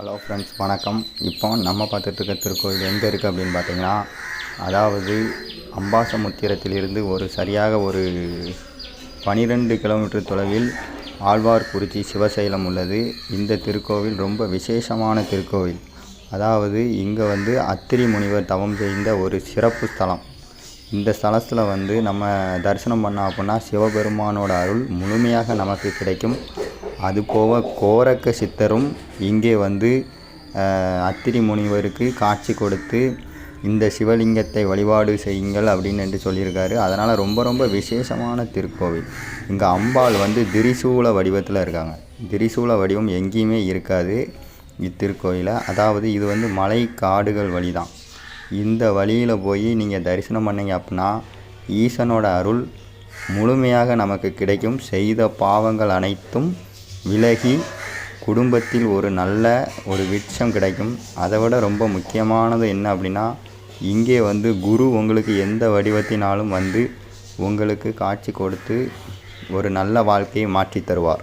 Hello friends வணக்கம். இப்போ நம்ம பார்த்துட்டு இருக்க திருக்கோயில் எங்கே இருக்குது அப்படின்னு பார்த்தீங்கன்னா அதாவது அம்பாசமுத்திரத்திலிருந்து ஒரு சரியாக ஒரு பனிரெண்டு கிலோமீட்டர் தொலைவில் ஆழ்வார்குறிச்சி சிவசைலம் உள்ளது. இந்த திருக்கோவில் ரொம்ப விசேஷமான திருக்கோவில். அதாவது இங்கே வந்து அத்திரி முனிவர் தவம் செய்த ஒரு சிறப்பு ஸ்தலம். இந்த ஸ்தலத்தில் வந்து நம்ம தரிசனம் பண்ணோம் அப்படின்னா சிவபெருமானோட அருள் முழுமையாக நமக்கு கிடைக்கும். அதுபோக கோரக்க சித்தரும் இங்கே வந்து அத்திரி முனிவருக்கு காட்சி கொடுத்து இந்த சிவலிங்கத்தை வழிபாடு செய்யுங்கள் அப்படின்னு என்று சொல்லியிருக்காரு. அதனால் ரொம்ப ரொம்ப விசேஷமான திருக்கோவில். இங்கே அம்பாள் வந்து திரிசூல வடிவத்தில் இருக்காங்க. திரிசூல வடிவம் எங்கேயுமே இருக்காது இத்திருக்கோயிலை அதாவது இது வந்து மலை காடுகள் வழி தான் இந்த வழியில் போய் நீங்கள் தரிசனம் பண்ணீங்க அப்படின்னா ஈசனோட அருள் முழுமையாக நமக்கு கிடைக்கும். செய்த பாவங்கள் அனைத்தும் விலகி குடும்பத்தில் ஒரு நல்ல ஒரு விருட்சம் கிடைக்கும். அதை விட ரொம்ப முக்கியமானது என்ன அப்படின்னா இங்கே வந்து குரு உங்களுக்கு எந்த வடிவத்தினாலும் வந்து உங்களுக்கு காட்சி கொடுத்து ஒரு நல்ல வாழ்க்கையை மாற்றி தருவார்.